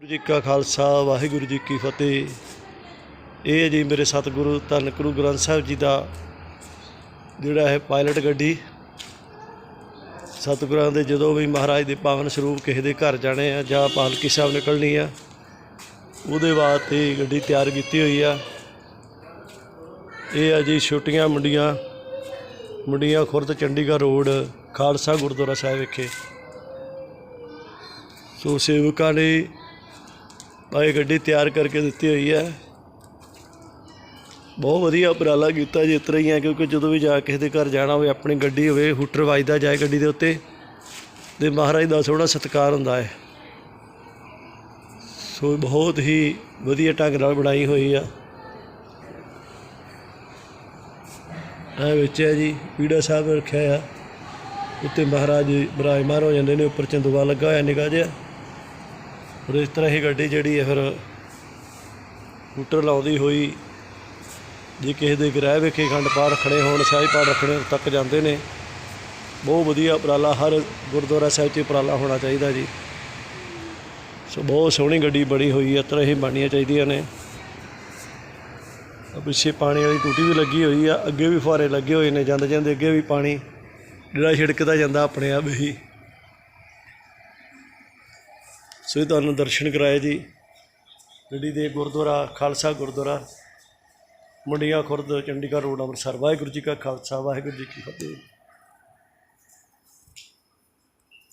ਗੁਰੂ ਜੀ ਕਾ ਖਾਲਸਾ, ਵਾਹਿਗੁਰੂ ਜੀ ਕੀ ਫਤਿਹ। ਇਹ ਹੈ ਜੀ ਮੇਰੇ ਸਤਿਗੁਰੂ ਧੰਨ ਗੁਰੂ ਗ੍ਰੰਥ ਸਾਹਿਬ ਜੀ ਦਾ ਜਿਹੜਾ ਹੈ ਪਾਇਲਟ ਗੱਡੀ, ਸਤਿਗੁਰਾਂ ਦੇ ਜਦੋਂ ਵੀ ਮਹਾਰਾਜ ਦੇ ਪਾਵਨ ਸਰੂਪ ਕਿਸੇ ਦੇ ਘਰ ਜਾਣੇ ਆ ਜਾਂ ਪਾਲਕੀ ਸਾਹਿਬ ਨਿਕਲਣੀ ਆ, ਉਹਦੇ ਵਾਸਤੇ ਗੱਡੀ ਤਿਆਰ ਕੀਤੀ ਹੋਈ ਆ। ਇਹ ਆ ਜੀ ਛੋਟੀਆਂ ਮੁੰਡੀਆਂ ਮੁੰਡੀਆਂ ਖੁਰਦ ਚੰਡੀਗੜ੍ਹ ਰੋਡ, ਖਾਲਸਾ ਗੁਰਦੁਆਰਾ ਸਾਹਿਬ ਵਿਖੇ। ਸੋ ਸੇਵਕਾਂ ਨੇ ਆਹ ਇਹ ਗੱਡੀ ਤਿਆਰ ਕਰਕੇ ਦਿੱਤੀ ਹੋਈ ਹੈ। ਬਹੁਤ ਵਧੀਆ ਉਪਰਾਲਾ ਕੀਤਾ ਜੀ, ਇਸ ਹੀ ਹੈ, ਕਿਉਂਕਿ ਜਦੋਂ ਵੀ ਜਾ ਕਿਸੇ ਦੇ ਘਰ ਜਾਣਾ ਹੋਵੇ, ਆਪਣੀ ਗੱਡੀ ਹੋਵੇ, ਹੂਟਰ ਵੱਜਦਾ ਜਾਏ ਗੱਡੀ ਦੇ ਉੱਤੇ, ਤੇ ਮਹਾਰਾਜ ਦਾ ਸੋਹਣਾ ਸਤਿਕਾਰ ਹੁੰਦਾ ਹੈ। ਸੋ ਬਹੁਤ ਹੀ ਵਧੀਆ ਢੰਗ ਨਾਲ ਬਣਾਈ ਹੋਈ ਆ। ਇਹ ਵਿੱਚ ਹੈ ਜੀ, ਪੀੜਾ ਸਾਹਿਬ ਰੱਖਿਆ ਆ, ਉੱਤੇ ਮਹਾਰਾਜ ਜੀ ਬਿਰਾਜਮਾਨ ਹੋ ਜਾਂਦੇ ਨੇ, ਉੱਪਰ ਚੰਦੂਆ ਲੱਗਾ ਹੋਇਆ ਨਿਕਾ ਜਿਹਾ। ਔਰ ਇਸ ਤਰ੍ਹਾਂ ਹੀ ਗੱਡੀ ਜਿਹੜੀ ਹੈ ਫਿਰ ਸਕੂਟਰ ਲਾਉਂਦੀ ਹੋਈ, ਜੇ ਕਿਸੇ ਦੇ ਗ੍ਰਹਿ ਵਿਖੇ ਖੰਡ ਪਾਠ ਰੱਖਣੇ ਹੋਣ ਸਾਈ ਪਾਠ ਰੱਖਣੇ ਤੱਕ ਜਾਂਦੇ ਨੇ। ਬਹੁਤ ਵਧੀਆ ਉਪਰਾਲਾ, ਹਰ ਗੁਰਦੁਆਰਾ ਸਾਹਿਬ 'ਚ ਉਪਰਾਲਾ ਹੋਣਾ ਚਾਹੀਦਾ ਜੀ। ਸੋ ਬਹੁਤ ਸੋਹਣੀ ਗੱਡੀ ਬਣੀ ਹੋਈ ਹੈ, ਇਸ ਤਰ੍ਹਾਂ ਹੀ ਬਣਨੀਆਂ ਚਾਹੀਦੀਆਂ ਨੇ। ਪਿੱਛੇ ਪਾਣੀ ਵਾਲੀ ਟੂਟੀ ਵੀ ਲੱਗੀ ਹੋਈ ਆ, ਅੱਗੇ ਵੀ ਫੁਹਾਰੇ ਲੱਗੇ ਹੋਏ ਨੇ ਜਾਂਦੇ ਜਾਂਦੇ ਅੱਗੇ ਵੀ ਪਾਣੀ। ਜਿਹੜਾ ਛਿੜਕਦਾ ਜਾਂਦਾ ਆਪਣੇ ਆਪ ਹੀ। ਸੋ ਇਹ ਤੁਹਾਨੂੰ ਦਰਸ਼ਨ ਕਰਾਏ ਜੀ। ਗੱਡੀ ਦੇ ਗੁਰਦੁਆਰਾ, ਖਾਲਸਾ ਗੁਰਦੁਆਰਾ, ਮੁੰਡੀਆਂ ਖੁਰਦ, ਚੰਡੀਗੜ੍ਹ ਰੋਡ ਅੰਮ੍ਰਿਤਸਰ। ਵਾਹਿਗੁਰੂ ਜੀ ਕਾ ਖਾਲਸਾ, ਵਾਹਿਗੁਰੂ ਜੀ ਕੀ ਫਤਿਹ।